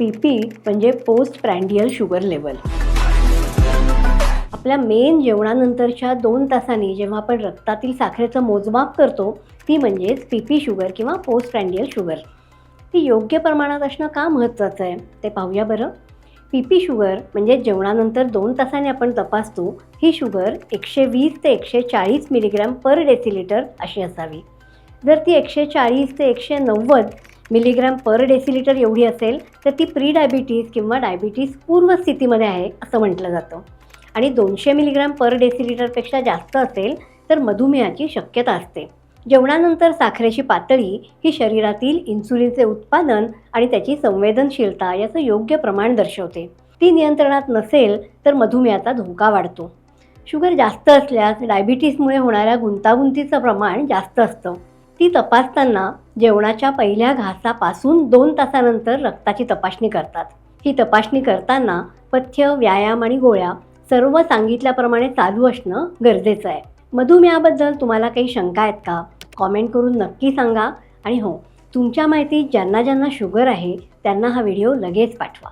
P P म्हणजे post prandial sugar level आपल्या main जेवणानंतरच्या दोन तासांनी जेव्हा आपण रक्तातील साखरेचं मोजमाप करतो ती म्हणजेच पी पी शुगर किंवा पोस्ट प्रँडियल शुगर ती योग्य प्रमाणात असणं का महत्त्वाचं आहे? ते पाहूया बरं. पी पी शुगर म्हणजे जेवणानंतर दोन तासांनी आपण तपासतो ही शुगर एकशे वीस ते एकशे चाळीस मिलीग्रॅम पर डेसिलिटर अशी असावी. जर ती एकशे चाळीस ते एकशे नव्वद मिलीग्रॅम पर डेसिलिटर एवढी असेल तर ती प्री डायबिटीज किंवा डायबिटीज पूर्व स्थितीमध्ये आहे असं म्हटलं जातं. आणि दोनशे मिलीग्रॅम पर डेसिलिटरपेक्षा जास्त असेल तर मधुमेहाची शक्यता असते. जेवणानंतर साखरेची पातळी ही शरीरातील इन्सुलिनचे उत्पादन आणि त्याची संवेदनशीलता याचं योग्य प्रमाण दर्शवते. ती नियंत्रणात नसेल तर मधुमेहाचा धोका वाढतो. शुगर जास्त असल्यास डायबिटीसमुळे होणाऱ्या गुंतागुंतीचं प्रमाण जास्त असतं. ती तपासताना जेवणाच्या पहिल्या घासापासून दोन तासानंतर रक्ताची तपासणी करतात. ही तपासणी करताना पथ्य व्यायाम आणि गोळ्या सर्व सांगितल्याप्रमाणे चालू असणं गरजेचं आहे. मधुमेहाबद्दल तुम्हाला काही शंका आहेत का? कॉमेंट करून नक्की सांगा. आणि हो तुमच्या माहितीत ज्यांना ज्यांना शुगर आहे त्यांना हा व्हिडिओ लगेच पाठवा.